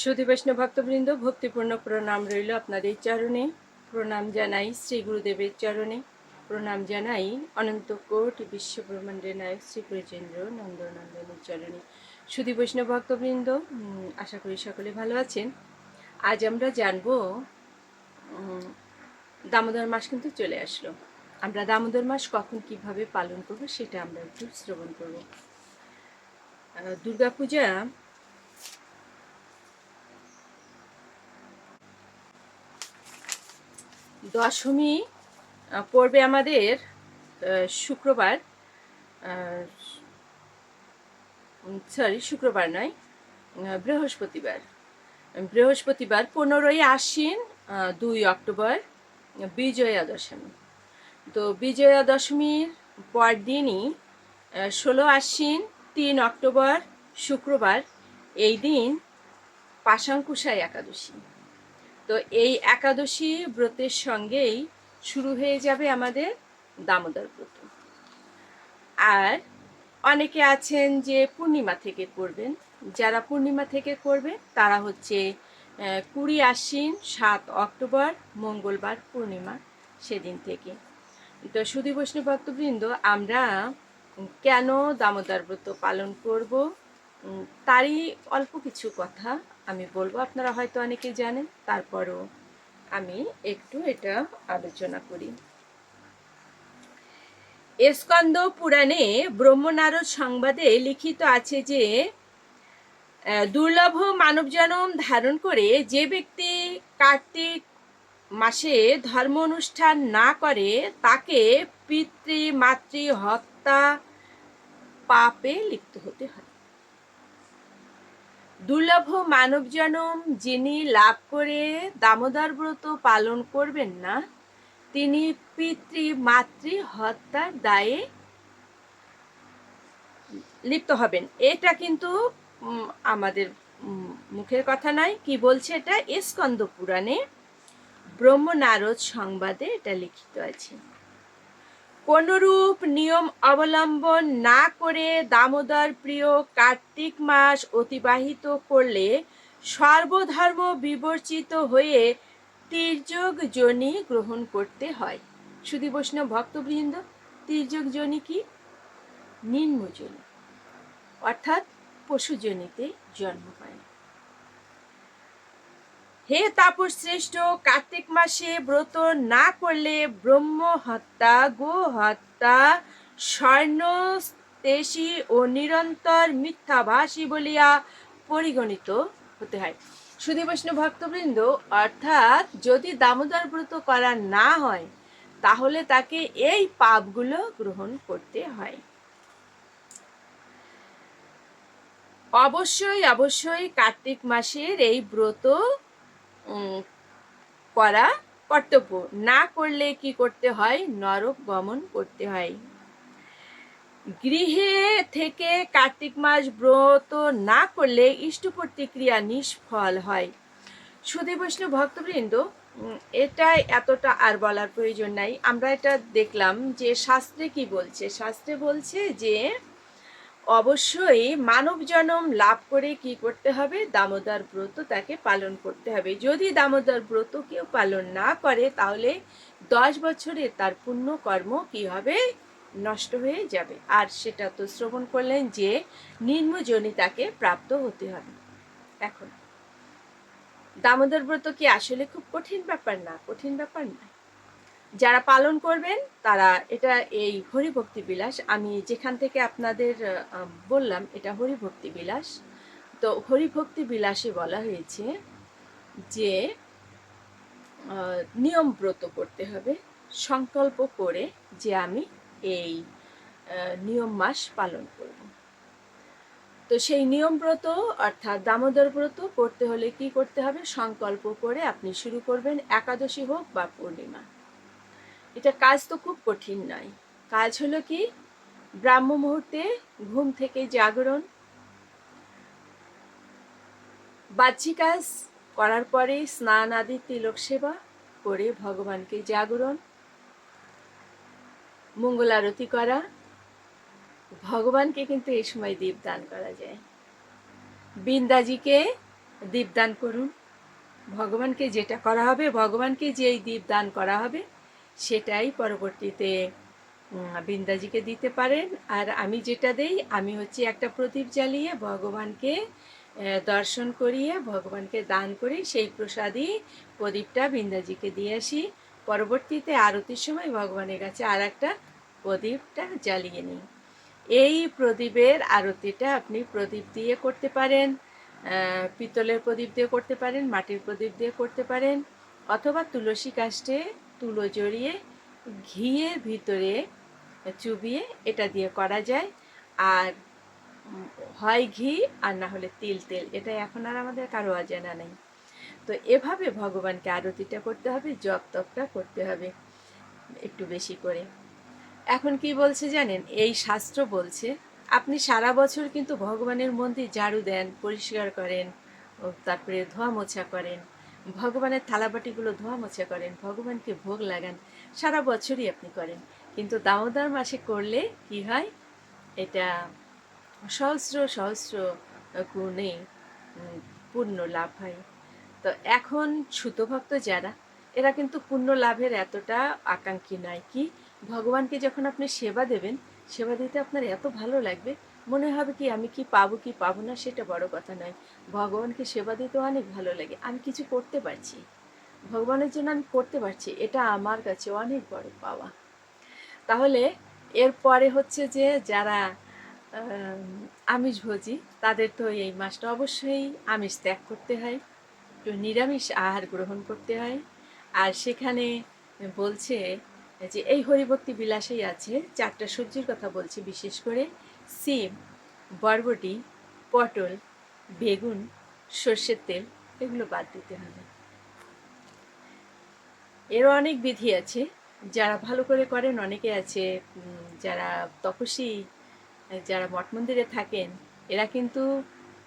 সুধী বৈষ্ণব ভক্তবৃন্দ, ভক্তিপূর্ণ প্রণাম রইল আপনাদের চরণে। প্রণাম জানাই শ্রী গুরুদেবের চরণে। প্রণাম জানাই অনন্ত কোটি বিশ্বব্রহ্মাণ্ডের নায়ক শ্রী ব্রজেন্দ্র নন্দনন্দনের চরণে। সুধী বৈষ্ণব ভক্তবৃন্দ আশা করি সকলে ভালো আছেন। আজ আমরা জানব দামোদর মাস কিন্তু চলে আসলো। আমরা দামোদর মাস কখন কীভাবে পালন করব সেটা আমরা একটু শ্রবণ করব। দুর্গাপূজা দশমী পড়বে আমাদের শুক্রবার সরি শুক্রবার নয় বৃহস্পতিবার। বৃহস্পতিবার পনেরোই আশ্বিন দুই অক্টোবর, বিজয়া দশমী। তো বিজয়া দশমীর পর দিনই ষোলো আশ্বিন, তিন অক্টোবর, শুক্রবার, এই দিন পাশাঙ্কুশাই একাদশী। তো এই একাদশী ব্রতের সঙ্গেই শুরু হয়ে যাবে আমাদের দামোদর ব্রত। আর অনেকে আছেন যে পূর্ণিমা থেকে করবেন। যারা পূর্ণিমা থেকে করবে তারা হচ্ছে কুড়ি আশ্বিন সাত অক্টোবর, মঙ্গলবার পূর্ণিমা সেদিন থেকে। তো সুধী বৈষ্ণব ভক্তবৃন্দ, আমরা কেন দামোদর ব্রত পালন করব? তারই অল্প কিছু কথা আমি বলব, আপনারা হয়তো অনেকে জানেন, তারপরও আমি একটু এটা আলোচনা করি। স্কন্দ পুরাণে ব্রহ্মনারদ সংবাদে লিখিত আছে যে দুর্লভ মানব জনম ধারণ করে যে ব্যক্তি কার্তিক মাসে ধর্ম অনুষ্ঠান না করে, তাকে পিতৃ মাতৃ হত্যা পাপে লিপ্ত হতে হয়। দুর্লভ মানব জনম যিনি লাভ করে দামোদর ব্রত পালন করবেন না, তিনি পিতৃ মাতৃ হত্যার দায়ে লিপ্ত হবেন। এটা কিন্তু আমাদের মুখের কথা নয়। কি বলছে এটা? স্কন্দ পুরাণে ব্রহ্মনারদ সংবাদে এটা লিখিত আছে। কোনরূপ নিয়ম অবলম্বন না করে দামোদর প্রিয় কার্তিক মাস অতিবাহিত করলে সর্বধর্ম বিবর্চিত হয়ে তির্যক জনি গ্রহণ করতে হয়। শুধু বৈষ্ণব ভক্তবৃন্দ তির্যক জনি কি? নিম্নজনী। অর্থাৎ পশুজনিতে জন্ম পায় হে তাপস শ্রেষ্ঠ কার্তিক মাসে ব্রত না করলে ব্রহ্ম হত্যা, গো হত্যা, স্বর্ণ তেসি ও নিরন্তর মিথ্যাভাষী বলিয়া পরিগণিত হতে হয়। সুধী বৈষ্ণব ভক্তবৃন্দ, অর্থাৎ যদি দামোদর ব্রত করা না হয়, তাহলে তাকে এই পাপগুলো গ্রহণ করতে হয়। অবশ্যই অবশ্যই কার্তিক মাসের এই ব্রত করা কর্তব্য। না করলে কি করতে হয়? নরক গমন করতে হয়। গৃহে থেকে কার্তিক মাস ব্রত না করলে ইষ্টপূর্তি প্রতিক্রিয়া নিষ্ফল হয়। সুধী বৈষ্ণব ভক্তবৃন্দ এটাই এতটা আর বলার প্রয়োজন নাই। আমরা এটা দেখলাম যে শাস্ত্রে কি বলছে? শাস্ত্রে বলছে যে অবশ্যই মানব জনম লাভ করে কি করতে হবে? দামোদর ব্রত তাকে পালন করতে হবে। যদি দামোদর ব্রত কেউ পালন না করে, তাহলে দশ বছরে তার পুণ্য কর্ম কি হবে? নষ্ট হয়ে যাবে। আর সেটা তো শ্রবণ করলেন যে, নিম্নজনী তাকে প্রাপ্ত হতে হবে। এখন, দামোদর ব্রত কি আসলে খুব কঠিন ব্যাপার না? কঠিন ব্যাপার না যারা পালন করবেন, তারা এটা এই হরিভক্তি বিলাস, আমি যেখান থেকে আপনাদের বললাম, এটা হরিভক্তি বিলাস। তো হরিভক্তি বিলাসে বলা হয়েছে যে নিয়ম ব্রত করতে হবে, সংকল্প করে যে আমি এই নিয়ম মাস পালন করব। তো সেই নিয়ম ব্রত, অর্থাৎ দামোদর ব্রত, করতে হলে কি করতে হবে? সংকল্প করে আপনি শুরু করবেন, একাদশী হোক বা পূর্ণিমা। এটা কাজ তো খুব কঠিন নয়। কাজ হলো কি, ব্রাহ্ম মুহূর্তে ঘুম থেকে জাগরণ, বাহ্যিক কাজ করার পরে স্নান আদি তিলক সেবা করে ভগবানকে জাগরণ, মঙ্গল আরতি করা। ভগবানকে কিন্তু এই সময় দীপ দান করা যায়। বৃন্দাজিকে দীপদান করুন। ভগবানকে যেটা করা হবে, ভগবানকে যেই দীপদান করা হবে সেটাই পরবর্তীতে বৃন্দাজিকে দিতে পারেন। আর আমি যেটা দেই, আমি হচ্ছে একটা প্রদীপ জ্বালিয়ে ভগবানকে দর্শন করিয়ে, ভগবানকে দান করি, সেই প্রসাদই প্রদীপটা বৃন্দাজিকে দিয়ে আসি। পরবর্তীতে আরতির সময় ভগবানের কাছে আর একটা প্রদীপটা জ্বালিয়ে নিই। এই প্রদীপের আরতিটা আপনি প্রদীপ দিয়ে করতে পারেন পিতলের প্রদীপ দিয়ে করতে পারেন, মাটির প্রদীপ দিয়ে করতে পারেন, অথবা তুলসী কাষ্ঠে তুলো জড়িয়ে ঘিয়ের ভিতরে চুবিয়ে এটা দিয়ে করা যায়। আর হয় ঘি আর না হলে তিল তেল এটা এখন আর আমাদের কারও অজানা নেই। তো এভাবে ভগবানকে আরতিটা করতে হবে জপ তপটা করতে হবে একটু বেশি করে। এখন কি বলছে জানেন? এই শাস্ত্র বলছে, আপনি সারা বছর কিন্তু ভগবানের মন্দির, ঝাড়ু দেন, পরিষ্কার করেন তারপরে ধোয়া মোছা করেন ভগবানের থালাবাটিগুলো ধোয়া মোছা করেন, ভগবানকে ভোগ লাগান, সারা বছরই আপনি করেন। কিন্তু দামোদর মাসে করলে কি হয়? এটা সহস্র সহস্র গুণে পূর্ণ লাভ হয়। তো এখন ছুতভক্ত যারা, এরা কিন্তু পূর্ণ লাভের এতটা আকাঙ্ক্ষী নয় কি? ভগবানকে যখন আপনি সেবা দেবেন, সেবা দিতে আপনার এত ভালো লাগবে মনে হবে কি আমি কি পাবো কি পাবো না সেটা বড় কথা নয়। ভগবানকে সেবা দিতে অনেক ভালো লাগে। আমি কিছু করতে পারছি। ভগবানের জন্য আমি করতে পারছি। এটা আমার কাছে অনেক বড় পাওয়া। তাহলে এরপরে হচ্ছে যে যারা আম, আমিষ ভোজি তাদের তো এই মাসটা অবশ্যই আমিষ ত্যাগ করতে হয়। একটু নিরামিষ আহার গ্রহণ করতে হয়। আর সেখানে বলছে যে এই হরিভক্তি বিলাসেই আছে। চারটা সবজির কথা বলছি বিশেষ করে। সিম, বরবটি, পটল, বেগুন, সর্ষের তেল এগুলো বাদ দিতে হবে। এরও অনেক বিধি আছে, যারা ভালো করে করেন, অনেকে আছে যারা তপস্বী, যারা মঠ মন্দিরে থাকেন, এরা কিন্তু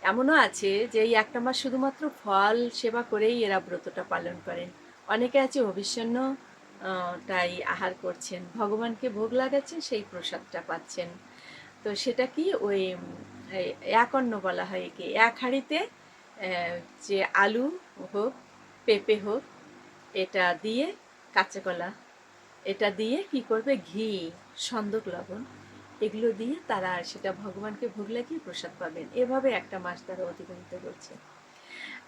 এমনও আছে যে এই একটা মাস শুধুমাত্র ফল সেবা করেই এরা ব্রতটা পালন করেন। অনেকে আছে অবিচ্ছন্ন তাই আহার করছেন, ভগবানকে ভোগ লাগাচ্ছেন, সেই প্রসাদটা পাচ্ছেন। তো সেটা কি ওই এক বলা হয় কি এক হাঁড়িতে যে আলু হোক, পেঁপে হোক, এটা দিয়ে কাঁচা কলা, এটা দিয়ে কি করবে? ঘি, সন্দক লবণ, এগুলো দিয়ে তারা সেটা ভগবানকে ভোগ লাগিয়ে প্রসাদ পাবেন। এভাবে একটা মাস তারা অতিবাহিত করছে।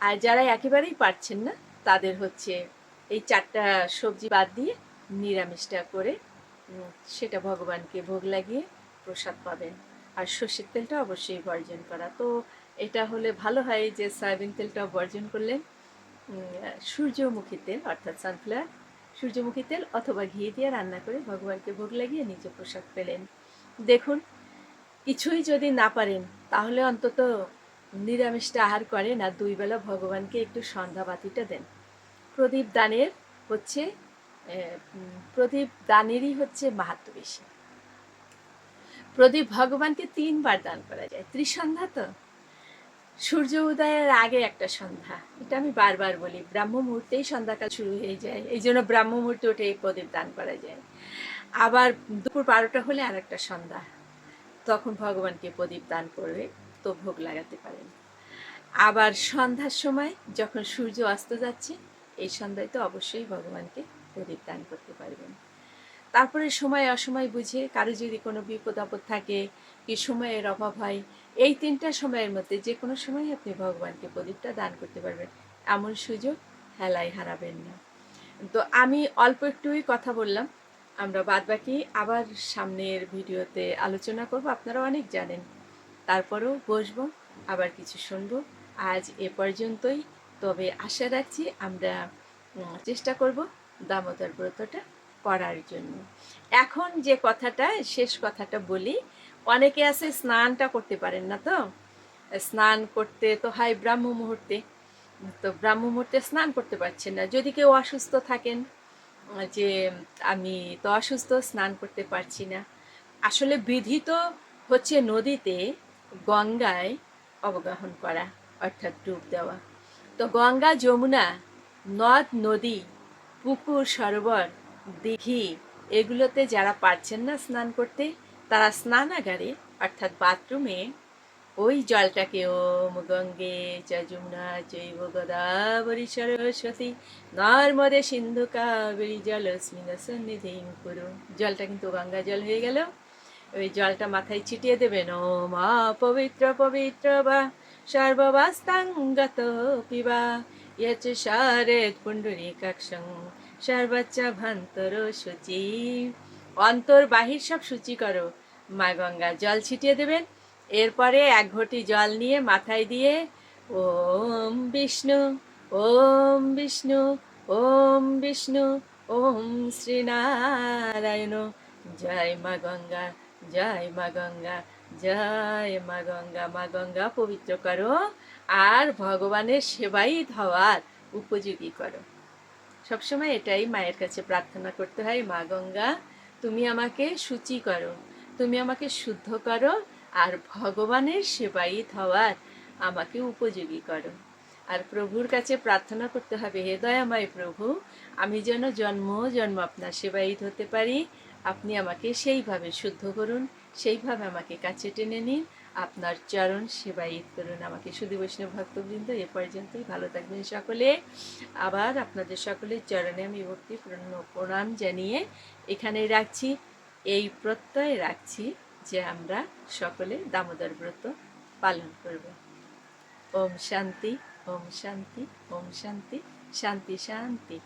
আর যারা একেবারেই পারছেন না, তাদের হচ্ছে এই চারটা সবজি বাদ দিয়ে নিরামিষটা করে সেটা ভগবানকে ভোগ লাগিয়ে প্রসাদ পাবেন। আর সর্ষের তেলটা অবশ্যই বর্জন করা। তো এটা হলে ভালো হয় যে সয়াবিন তেলটা বর্জন করলেন সূর্যমুখী তেল, অর্থাৎ সানফ্লাওয়ার সূর্যমুখী তেল অথবা ঘি দিয়ে রান্না করে ভগবানকে ভোগ লাগিয়ে নিজে প্রসাদ পেলেন। দেখুন, কিছুই যদি না পারেন, তাহলে অন্তত নিরামিষটা আহার করেন আর দুই বেলা ভগবানকে একটু সন্ধ্যাবাতিটা দেন। প্রদীপ দানের হচ্ছে প্রদীপ দানেরই হচ্ছে মাহাত্ম বেশি। প্রদীপ ভগবানকে তিনবার দান করা যায়। ত্রিসন্ধ্যা তো? সূর্য উদয়ের আগে একটা সন্ধ্যা। এটা আমি বারবার বলি, ব্রাহ্ম মুহূর্তেই সন্ধ্যাকাল শুরু হয়ে যায়। এই জন্য ব্রাহ্ম মুহূর্তে উঠে এই প্রদীপ দান করা যায়। আবার দুপুর বারোটা হলে আর একটা সন্ধ্যা। তখন ভগবানকে প্রদীপ দান করবে তো ভোগ লাগাতে পারেন। আবার সন্ধ্যার সময় যখন সূর্য অস্ত যাচ্ছে, এই সন্ধ্যায় তো অবশ্যই ভগবানকে প্রদীপ দান করতে পারবেন। তারপরে সময় অসময় বুঝে কারও যদি কোনো বিপদ আপদ থাকে, কি সময়ের অভাব হয়, এই তিনটা সময়ের মধ্যে যে কোনো সময় আপনি ভগবানকে প্রদীপটা দান করতে পারবেন। এমন সুযোগ হেলায় হারাবেন না। তো আমি অল্প একটুই কথা বললাম। আমরা বাদবাকি আবার সামনের ভিডিওতে আলোচনা করব। আপনারা অনেক জানেন। তারপরেও বসবো, আবার কিছু শুনব। আজ এ পর্যন্তই। তবে আশা রাখছি আমরা চেষ্টা করব দামোদর ব্রতটা করার জন্য। এখন যে কথাটা, শেষ কথাটা বলি, অনেকে আছে স্নানটা করতে পারেন না তো? স্নান করতে তো হয় ব্রাহ্ম মুহূর্তে। তো ব্রাহ্ম মুহূর্তে স্নান করতে পারছেন না। যদি কেউ অসুস্থ থাকেন, যে আমি তো অসুস্থ, স্নান করতে পারছি না। আসলে বিধি তো হচ্ছে নদীতে গঙ্গায় অবগাহন করা, অর্থাৎ ডুব দেওয়া। তো গঙ্গা, যমুনা, নদ, নদী, পুকুর, সরোবর দিঘি এগুলোতে যারা পারছেন না স্নান করতে, তারা স্নানাগারে, অর্থাৎ বাথরুমে, ওই জলটাকে, ওম গঙ্গে চ যমুনা চৈব গোদাবরী সরস্বতী, নর্মদে সিন্ধু কাবেরী জলস্মিন সন্নিধি করু। জলটা কিন্তু গঙ্গা জল হয়ে গেল। ওই জলটা মাথায় ছিটিয়ে দেবেন। ও মা পবিত্র পবিত্র বা, সর্ববাস্তাঙ্গত পিবা। ইয়চ শারেদ পুণ্ডরীকাক্ষং সর্বাচ্চা ভান্তর শুচি অন্তর বাহির সব সূচি করো। মা গঙ্গা জল ছিটিয়ে দেবেন। এরপরে এক ঘটি জল নিয়ে মাথায় দিয়ে, ওম বিষ্ণু ওম বিষ্ণু ওম বিষ্ণু, ওম শ্রীনারায়ণ। জয় মা গঙ্গা, জয় মা গঙ্গা, জয় মা গঙ্গা মা গঙ্গা পবিত্র করো। আর ভগবানের সেবাই হওয়ার উপযোগী করো। সবসময় এটাই মায়ের কাছে প্রার্থনা করতে হয়, মা গঙ্গা, তুমি আমাকে সূচি করো, তুমি আমাকে শুদ্ধ করো আর ভগবানের সেবায়িত হওয়ার আমাকে উপযোগী করো। আর প্রভুর কাছে প্রার্থনা করতে হবে, হে দয়াময় প্রভু, আমি যেন জন্ম জন্ম আপনার সেবায়িত হতে পারি, আপনি আমাকে সেইভাবে শুদ্ধ করুন, সেইভাবে আমাকে কাছে টেনে নিন আপনার চরণ সেবায়িত করুন আমাকে। শুধু বৈষ্ণব ভক্তবৃন্দ, এ পর্যন্তই। ভালো থাকবেন সকলে। আবার আপনাদের সকলের চরণে আমি ভক্তি প্রণ- প্রণাম জানিয়ে এখানে রাখছি। এই প্রত্যয় রাখছি যে আমরা সকলে দামোদর ব্রত পালন করব। ওম শান্তি ওম শান্তি ওম শান্তি শান্তি শান্তি।